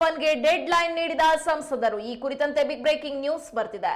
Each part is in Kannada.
ಗೆ ಡೆಡ್ ಲೈನ್ ನೀಡಿದ ಸಂಸದರು. ಈ ಕುರಿತಂತೆ ಬಿಗ್ ಬ್ರೇಕಿಂಗ್ ನ್ಯೂಸ್ ಬರ್ತಿದೆ.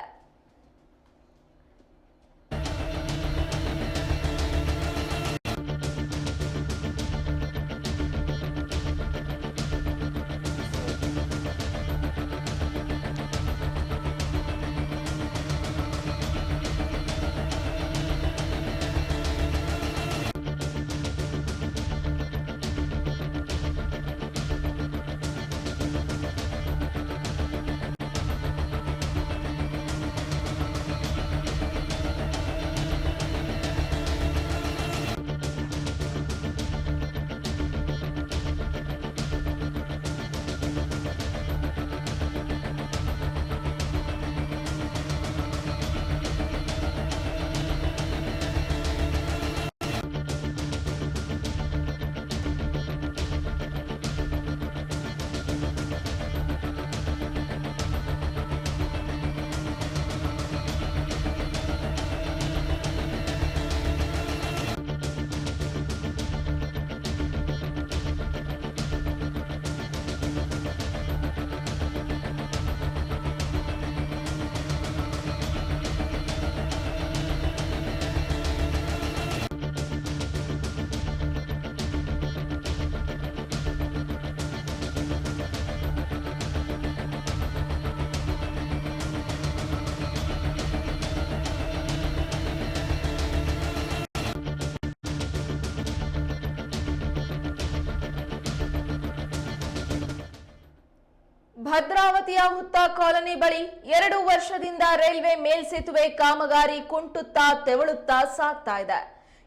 ಭದ್ರಾವತಿಯ ಹುತ್ತ ಕಾಲೋನಿ ಬಳಿ ಎರಡು ವರ್ಷದಿಂದ ರೈಲ್ವೆ ಮೇಲ್ಸೇತುವೆ ಕಾಮಗಾರಿ ಕುಂಟುತ್ತಾ ತೆವಳುತ್ತಾ ಸಾಗ್ತಾ ಇದೆ.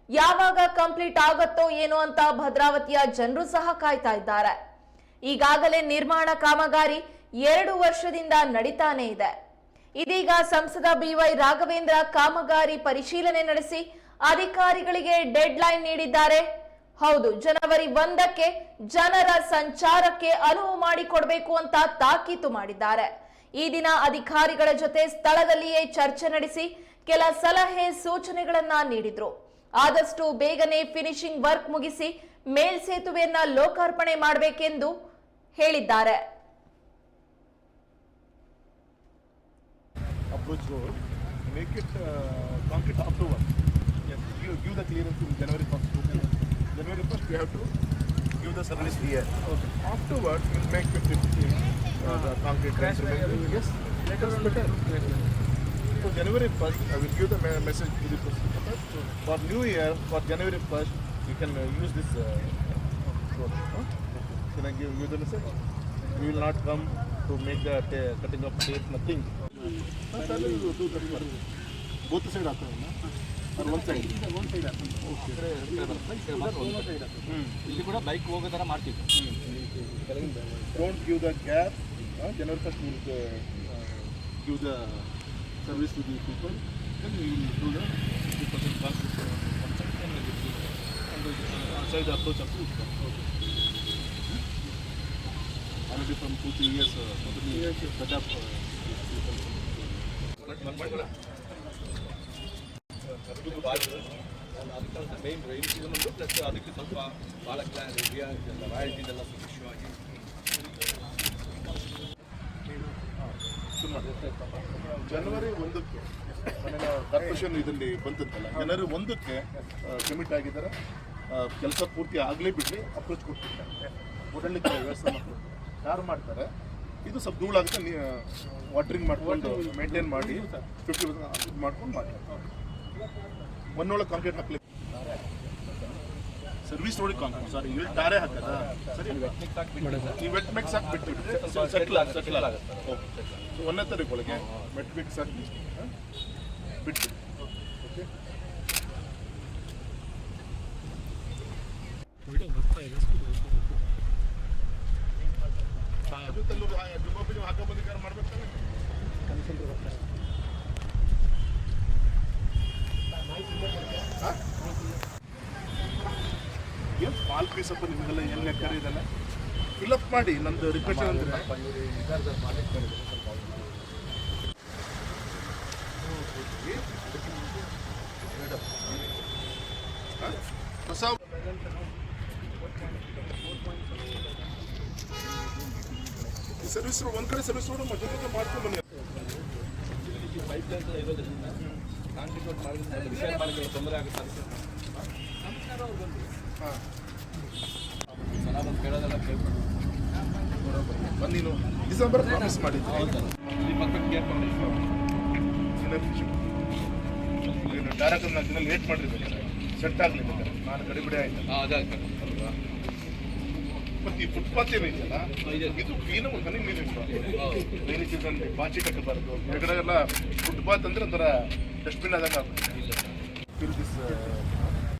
ಯಾವಾಗ ಕಂಪ್ಲೀಟ್ ಆಗತ್ತೋ ಏನೋ ಅಂತ ಭದ್ರಾವತಿಯ ಜನರು ಸಹ ಕಾಯ್ತಾ ಇದ್ದಾರೆ. ಈಗಾಗಲೇ ನಿರ್ಮಾಣ ಕಾಮಗಾರಿ ಎರಡು ವರ್ಷದಿಂದ ನಡೀತಾನೆ ಇದೆ. ಇದೀಗ ಸಂಸದ ಬಿವೈ ರಾಘವೇಂದ್ರ ಕಾಮಗಾರಿ ಪರಿಶೀಲನೆ ನಡೆಸಿ ಅಧಿಕಾರಿಗಳಿಗೆ ಡೆಡ್ ಲೈನ್ ನೀಡಿದ್ದಾರೆ. ಹೌದು ಜನವರಿ ಒಂದಕ್ಕೆ ಜನರ ಸಂಚಾರಕ್ಕೆ ಅನುವು ಮಾಡಿಕೊಡ್ಬೇಕು ಅಂತ ತಾಕೀತು ಮಾಡಿದ್ದಾರೆ ಈ ದಿನ ಅಧಿಕಾರಿಗಳ ಜೊತೆ ಸ್ಥಳದಲ್ಲಿಯೇ ಚರ್ಚೆ ನಡೆಸಿ ಕೆಲ ಸಲಹೆ ಸೂಚನೆಗಳನ್ನ ನೀಡಿದ್ರು ಆದಷ್ಟು ಬೇಗನೆ ಫಿನಿಶಿಂಗ್ ವರ್ಕ್ ಮುಗಿಸಿ ಮೇಲ್ಸೇತುವೆಯನ್ನ ಲೋಕಾರ್ಪಣೆ ಮಾಡಬೇಕೆಂದು ಹೇಳಿದ್ದಾರೆ January first make it concrete afterward. Yes, give, give the clearance in January 1st. you have to give the service here. Okay. Afterwards, you will make 50 50 uh, the concrete crash Yes, let us better. So January 1st, I will give the message to the customer. For New Year, for January 1st, you can uh, use this. Uh, product, huh? Can I give you the message? We will not come to make the cutting of tape, nothing. Both the side, ಇಲ್ಲಿ ಕೂಡ ಬೈಕ್ ಹೋಗೋ ಥರ ಮಾಡ್ತೀವಿ don't give the gap uh, January first we will uh, give the service to the people then we will do the 50% cost uh, one side then we will do the and the uh, side approach up to Uttar. already from two three years uh, totally set up uh, ಅದಕ್ಕೆ ಮೇನ್ ರೈನ್ ಸೀಸನ್ ಒಂದು ಪ್ಲಸ್ ಅದಕ್ಕೆ ಸ್ವಲ್ಪ ಭಾಳ ರಾಯಲ್ಟಿ ಎಲ್ಲ ಇಶ್ಯೂ ಆಗಿ ಜನವರಿ ಒಂದಕ್ಕೆ ಕಾರ್ಪೊರೇಷನ್ ಇದರಲ್ಲಿ ಬಂತಂತಲ್ಲ ಜನವರಿ ಒಂದಕ್ಕೆ ಕಮಿಟ್ ಆಗಿದ್ದಾರೆ. ಕೆಲಸ ಪೂರ್ತಿ ಆಗಲೇ ಬಿಡ್ಲಿ ಅಪ್ರೋಚ್ ಕೊಟ್ಟಿದ್ದಾರೆ. ಓಡಾಡಲಿಕ್ಕೆ ವ್ಯವಸ್ಥೆ ಮಾಡ್ತಾರೆ. ಯಾರು ಮಾಡ್ತಾರೆ? ಇದು ಸ್ವಲ್ಪ ಧೂಳಾಗುತ್ತೆ ನೀ ವಾಟ್ರಿಂಗ್ ಮಾಡ್ಕೊಂಡು ಮೇಂಟೈನ್ ಮಾಡಿ ಫಿಫ್ಟಿ ಪರ್ಸೆಂಟ್ ಮಾಡ್ಕೊಂಡು ಮಾಡ್ತಾರೆ. ಒನ್ನೊಳಗೆ ಕಾಂಕ್ರೀಟ್ ಹಾಕ್ಲಿಕ್ಕೆ ಸರ್ವಿಸ್ ನೋಡಿ ಕಾಂಕ್ರೀಟ್ ಸರ್ ಇಲ್ಲಿ ಟಾರೆ ಹಾಕದ? ಸರಿ. ಈ ವೆಟ್ ಮಿಕ್ಸ್ ಹಾಕಿ ಬಿಟ್ಟು ಸೆಟ್ಲ್ ಆಗ ಸೆಟ್ಲ್ ಆಗುತ್ತೆ. ಸೊ ಒಂದನೇ ತಾರೀಕು ಒಳಗೆ ವೆಟ್ ಮಿಕ್ಸ್ ಹಾಕಿ? ಬಿಟ್ಟು ಓಕೆ ಜೊತೆಲ್ಲೂ ಡುಬ್ಬ ಪೀಸ್ ಅಪ್ಪ ನಿಮಗೆಲ್ಲ ಏನು ಲೆಕ್ಕ ಇದೆಲ್ಲ ಫಿಲಪ್ ಮಾಡಿ ನಂದು ರಿಕ್ವೆಸ್ಟ್ ಅಂದರೆ ಹೊಸ ಸರ್ವಿಸ್ ಒಂದ್ ಕಡೆ ಸರ್ವಿಸ್ ರೋಡ್ ಮಧ್ಯ ಮಧ್ಯೆ ಮಾಡ್ಕೊಂಡು ಬನ್ನಿ. ಪೈಪ್ ಲೈನ್ ಇರೋದ್ರಿಂದ ಮಾಡಿದ್ರೆ ತೊಂದರೆ ಆಗುತ್ತೆ ಹಾ. ನೀನು ಡಿಸೆಂಬರ್ ಪ್ರಾಮಿಸ್ ಮಾಡಿದ್ದೆ. ನೀನು ಡೈರೆಕ್ಟ್ ನಾಲ್ಕು ದಿನ ಲೇಟ್ ಮಾಡಿರ್ಬೇಕು. ಸೆಟ್ ಆಗಲಿಲ್ಲ ನಾನು ಗಡಿಬಿಡಿ ಆಯ್ತು. ಅಲ್ವಾ? ಮತ್ತೆ ಈ ಫುಟ್ಪಾತ್ ಏನಿದೆಯಲ್ಲ ಇದೆ. ಕ್ಲೀನ್ ಮನೆ ಹೌದು. ರೈನಿ ಸೀಸನ್ ಪಾಚಿ ಕಟ್ಟಬಾರ್ದು. ಕೆಳಗಡೆ ಎಲ್ಲ ಫುಟ್ಪಾತ್ ಅಂದ್ರೆ ಒಂಥರ ಡಸ್ಟ್ಬಿನ್ ಆದಂಗೆ ಆಗುತ್ತೆ ಇಲ್ಲ. Fill this